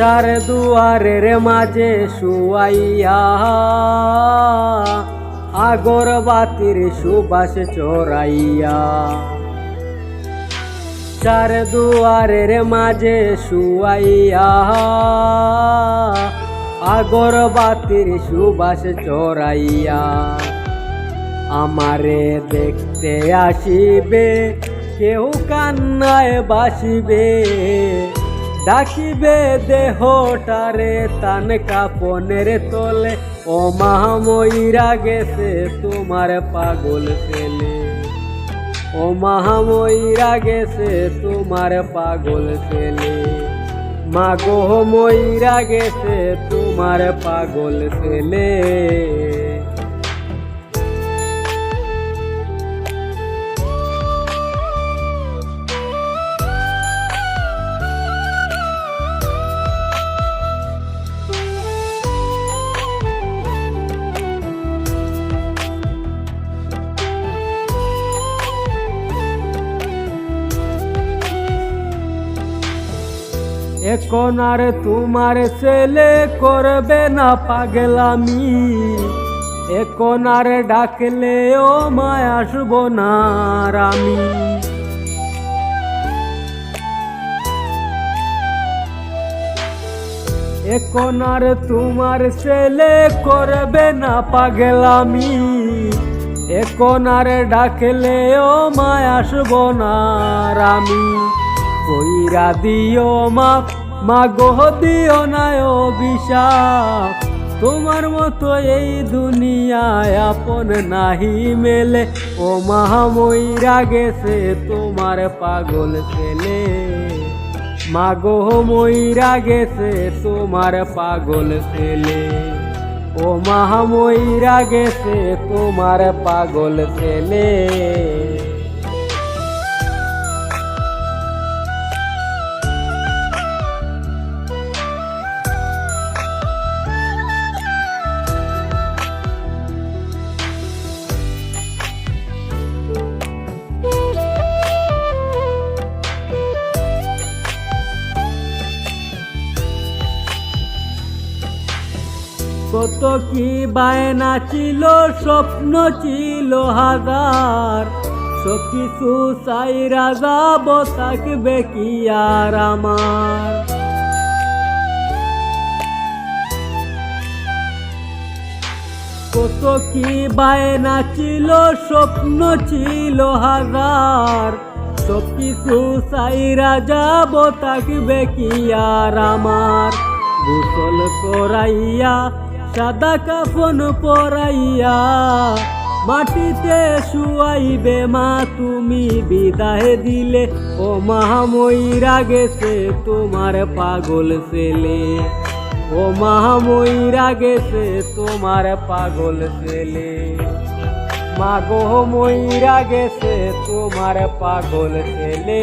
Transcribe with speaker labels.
Speaker 1: চার দুয়ারের মাঝে শুয়াইয়া আগর বাতির সুবাস চোরাইয়া চার দুয়ারের মাঝে শুয়াইয়া আগর বাতির সুবাস চোরাইয়া আমারে দেখতে আসিবে, কেউ কান্নায় বাসিবে। ডাকিবে দেহটারে তান কাপনের তলে। ও মাহময়ীরা গেছে তোমার পাগল ছেলে। ও মাহময়ীরা গেছে তোমার পাগল ছেলে। মাগো ময়রা গেছে তোমার পাগল ছেলে। এখন আর তোমার ছেলে করবে না পাগলামি। এখন আর ডাকলে ও মায় আসব না আমি এখন আর তোমার ছেলে করবে না পাগলামি। এখন আর ডাকলে ও মায় আসব না আমি কইরা দিও মা মা গোহ দিও না অভিশাপ তোমার মতো এই দুনিয়ায় আপন নাহি মেলে। ও মহাময়রা গেছে তোমার পাগল ছেলে। মাগো ময়রা গেছে তোমার পাগল ছেলে। ও মহাময়রা গেছে তোমার পাগল ছেলে। কত কি বায়না ছিল, স্বপ্ন ছিল হাজার। সব কিছু চাইরা যাব থাকবে কি আর আমার। কত কি বায়না ছিল, স্বপ্ন ছিল হাজার। সব কিছু চাইরা যাব থাকবে কি আর আমার। গোসল করাইয়া সাদা কাফন পরাইয়া মাটিতে শুয়াইবে মা, তুমি বিদায় দিলে। ও মাহাময়ীরা গেছে তোমার পাগল ছেলে। ও মাহাময়ীরা গেছে তোমার পাগল ছেলে। মাগো ময়রা গেছে তোমার পাগল ছেলে।